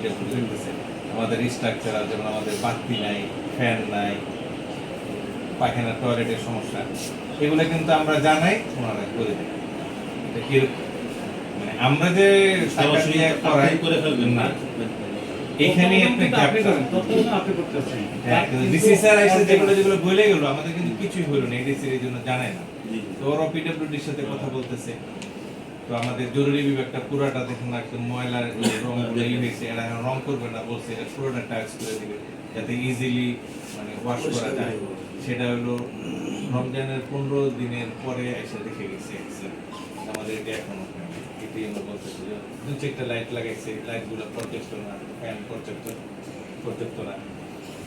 PW দেখতেছে আমাদের structure যেমন আমাদের বাতি নাই ফ্যান নাই পায়খানা টয়লেটের সমস্যা। এগুলো কিন্তু আমরা জানাই ওনারা করে দেয়। এটা কীরকম মানে আমরা যে করাই করে ফেলবেন না? এইখানে আপনি আপনি করেন তত্ত্বাবধান আপনি করতেছেন। হ্যাঁ ডিসি স্যার এসে যেগুলো যেগুলো বলে গেল আমাদের কিন্তু কিছুই হলো না এডিসির এই জন্য জানায় না। তো ওরা পিডব্লিউডির সাথে কথা বলতেছে। তো আমাদের জরুরি বিভাগটা পুরাটা দেখুন একদম ময়লার রং ই হয়েছে, এরা রং করবে না বলছে এটা পুরোটা টাচ করে দিবে, যাতে ইজিলি মানে ওয়াশ করা যায়। সেটা হলো, রমজানের পনেরো দিনের পরে এসে দেখে গেছে। আমাদের এটা এখনও এটি আমরা বলতেছি দু চারটা লাইট লাগাইছে লাইটগুলো পর্যাপ্ত না ফ্যান পর্যাপ্ত পর্যাপ্ত না।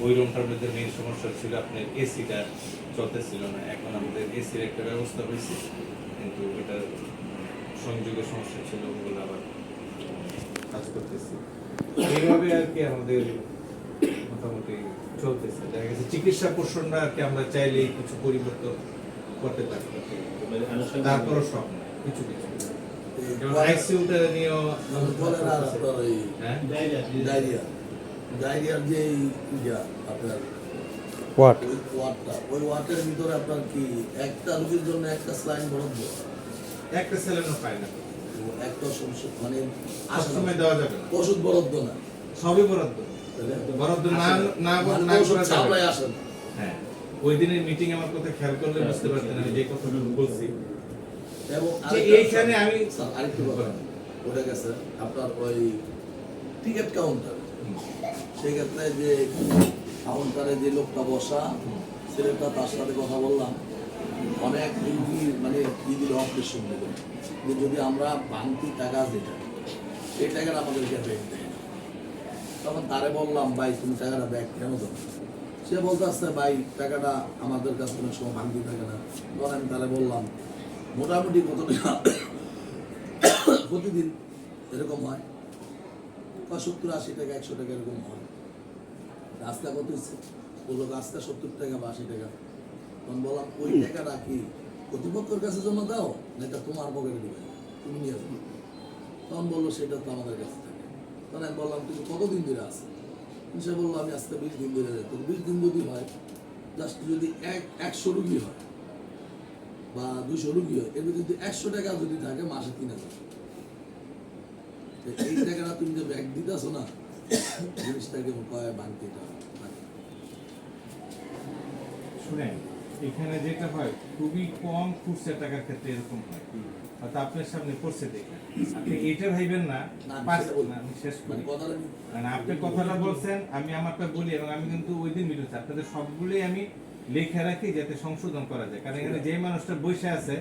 ওই রুমটার মধ্যে মেন সমস্যা ছিল আপনার এসিটা চলতেছিল না। এখন আমাদের এসির একটা ব্যবস্থা হয়েছে, কিন্তু এটা সংযোগের সমস্যা ছিল ওগুলো আবার কাজ করতেছি। এইভাবে আর কি আমাদের মোটামুটি চলতেছে। দেখা গেছে চিকিৎসা পোষণটা আর কি আমরা চাইলেই কিছু পরিবর্তন করতে পারি। তারপরও সব কিছু কিছু নিয়েও হ্যাঁ? ডায়রিয়া। ডায়রিয়ার যে ইয়া আপনার ওয়াট ওই ওয়ার্ডটা ওই ওয়ার্ডের ভিতরে আপনার কি একটা রোগীর জন্য একটা স্লাইন বরাদ্দ? একটা স্যালাইনও পায় না। একটা সমস্যা মানে দেওয়া যাবে না। ওষুধ বরাদ্দ না। সবই বরাদ্দ। বরাদ্দ না না। মানে না ওষুধ করা যাবে আসে না। হ্যাঁ। ওই দিনের মিটিং আমার কথা খেয়াল করলে বুঝতে পারতেন আমি যে কথাটা বলছি। এবং যে এইখানে আমি- আরেকটু কথা ওটা গেছে আপনার ওই টিকিট কাউন্টার সেক্ষেত্রে যে কাউন্টারে যে লোকটা বসা ছেলেটা তার সাথে কথা বললাম। অনেক রুগী মানে কি দিল অপারেশন দিল। যদি আমরা বাংতি টাকা যেটা সেই টাকাটা আমাদেরকে ব্যাগ দেয় তখন তারে বললাম, ভাই, তুমি টাকাটা ব্যাগ কেন দেবো সে বলতে আসছে, ভাই, টাকাটা আমাদের কাছে কোনো সময় ভাঙতি থাকে না। তখন আমি তারে বললাম, মোটামুটি কত টাকা? প্রতিদিন এরকম হয়। বা সত্তর, আশি টাকা, একশো টাকা এরকম হয়। রাস্তা কত হচ্ছে বলল, রাস্তা সত্তর টাকা বা আশি টাকা। তখন বললাম ওই টাকাটা কি কর্তৃপক্ষের কাছে জমা দাও না এটা তোমার পকেটে দিবে তুমি নিয়ে যাবে তখন বলল সেটা তো আমাদের কাছে থাকে। তখন আমি বললাম তুমি কতদিন ধরে আছে? সে বলল আমি আজকে বিশ দিন ধরে যাই। তো বিশ দিন যদি হয় জাস্ট যদি এক একশো রুগী হয় বা দুশো রুগী হয় এর যদি একশো টাকা যদি থাকে মাসে তিন হাজার। এই টাকাটা তুমি যে ব্যাগ দিতেছো না জিনিসটাকে কয় বাংতিটা শুনেন এখানে যেটা হয় খুবই কম খুচরা টাকার ক্ষেত্রে এরকম হয়। হয়তো আপনার সামনে পড়ছে দেখে। আপনি এটা ভাইবেন না শেষ মানে করি মানে আপনি কথাটা বলছেন আমি আমারটা বলি এবং আমি কিন্তু ওই দিন মিলেছি আপনাদের সবগুলোই আমি লিখে রাখি যাতে সংশোধন করা যায়। কারণ এখানে যে মানুষটা বসে আছে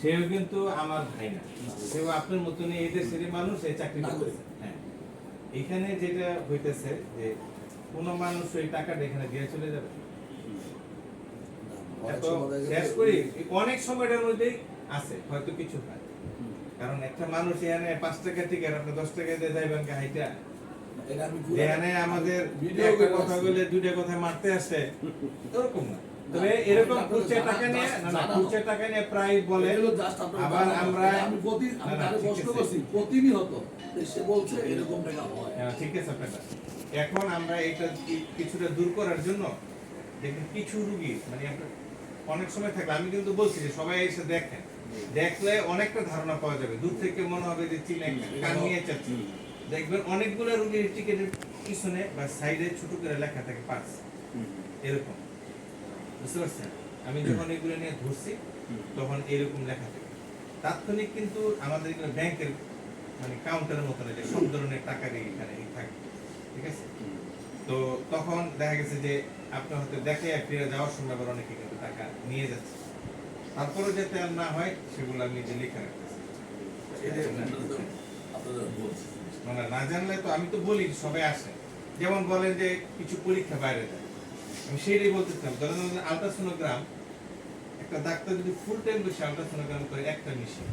সেও কিন্তু আমার ভাই না। সেও আপনার মতনই এই দেশেরই মানুষ এই চাকরি না করতেছে। হ্যাঁ। এখানে যেটা হইতেছে যে কোনো মানুষ ওই টাকাটা এখানে দিয়ে চলে যাবে অনেক এত সময় দেখা শেষ করি অনেক সময়টার মধ্যেই আছে হয়তো কিছু হয় কারণ একটা মানুষ এখানে পাঁচ টাকা টিকিট আপনি দশ টাকা দিয়ে যাইবেন হাইটা? এখানে আমাদের একটা কথা বলে দুইটা কথা মারতে আসে এরকম না। তবে এরকম খুচরা টাকা নিয়ে না না খুচরা টাকা নিয়ে প্রায় বলে আবার আমরা আমি প্রতি আমি না, না, তারে ঠিক প্রশ্ন করছি প্রতিনিয়ত সে বলছে এরকম টাকা হয়। হ্যাঁ, ঠিক আছে আপনারটা এখন আমরা এটা কিছুটা দূর করার জন্য দেখুন কিছু রুগী মানে আপনার অনেক সময় থাকে আমি কিন্তু বলছি যে সবাই এসে দেখেন। দেখলে অনেকটা ধারণা পাওয়া যাবে। দূর থেকে মনে হবে যে চিনে কান নিয়ে চাচ্ছি দেখবেন অনেকগুলো রুগীর টিকেটের পিছনে বা সাইডে ছোট করে লেখা থাকে পাস এরকম। বুঝতে পারছেন? আমি যখন এগুলো নিয়ে ধরছি তখন এরকম লেখা থাকে। তাৎক্ষণিক কিন্তু আমাদের এগুলো ব্যাংকের মানে কাউন্টারের মতো যে সব ধরনের টাকার এখানে থাকে। তো তখন দেখা গেছে যে আপনার হয়তো দেখে ফিরে যাওয়ার সময় আবার অনেকে কিন্তু টাকা নিয়ে যাচ্ছে। তারপরে যাতে আর না হয় সেগুলো আমি যে লিখে রাখতেছি। মানে না জানলে তো আমি তো বলি সবাই আসে। যেমন বলেন যে কিছু পরীক্ষা বাইরে যায় আমি সেইটাই বলতেছিলাম। ধরেন আলট্রাসোনোগ্রাম একটা ডাক্তার যদি ফুল টাইম বসে আলট্রাসোনোগ্রাম করে একটা মেশিন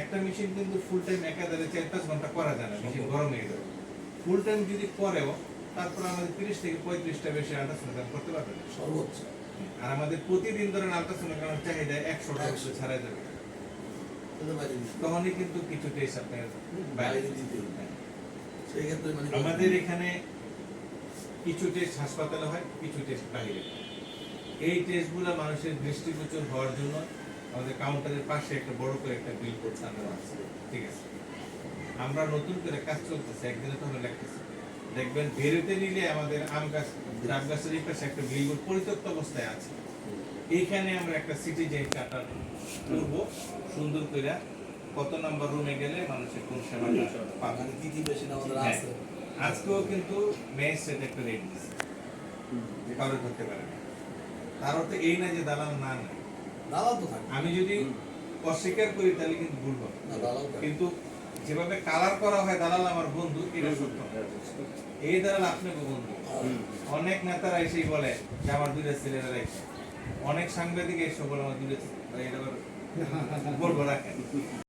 একটা মেশিন কিন্তু ফুল টাইম একাধারে চার পাঁচ ঘণ্টা করা যায় না মেশিন গরম হয়ে যাবে ফুল টাইম যদি করেও তারপর আমাদের তিরিশ থেকে পঁয়ত্রিশটা বেশি আলট্রাসোনোগ্রাম করতে পারবে না সর্বোচ্চ আর আমাদের প্রতিদিন ধরেন আলট্রাসোনোগ্রামের চাহিদা একশো একশো। ছাড়া যাবে। তখনই কিন্তু কিছু টেস্ট আপনার বাইরে দিতে হবে। হ্যাঁ। মানে আমাদের এখানে কিছু টেস্ট হাসপাতালে হয় কিছু টেস্ট বাইরে। এই টেস্টগুলো মানুষের দৃষ্টিগোচর হওয়ার জন্য আমাদের কাউন্টারের পাশে একটা বড় করে একটা বিল বোর্ড টানানো আছে ঠিক আছে আমরা নতুন করে কাজ চলতেছে একদিনে তো আমরা লাগতেছে দেখবেন বেরোতে নিলে আমাদের আম গাছ ডাব গাছের এই পাশে একটা বিল বোর্ড পরিত্যক্ত অবস্থায় আছে। এইখানে আমরা একটা সিটিজেন চার্টার করব সুন্দর করে কত নাম্বার রুমে গেলে মানুষের কোন সেবাটা পাবে মানে কি আমাদের হ্যাঁ। আছে? আজকেও কিন্তু ম্যাজিস্ট্রেট একটা রেট দিচ্ছে যে কারও ধরতে পারে তার অর্থ এই না যে দালাল না দালাল তো থাকে। আমি যদি অস্বীকার করি তাহলে কিন্তু ভুল হবে। কিন্তু যেভাবে কালার করা হয় দালাল আমার বন্ধু এটা সত্য। এই দালাল আপনি বন্ধু। অনেক নেতারা এসেই বলে যে আমার দুইটা ছেলেরা রেখে অনেক সাংবাদিক এসে বলে আমার দুইটা বলব রাখেন।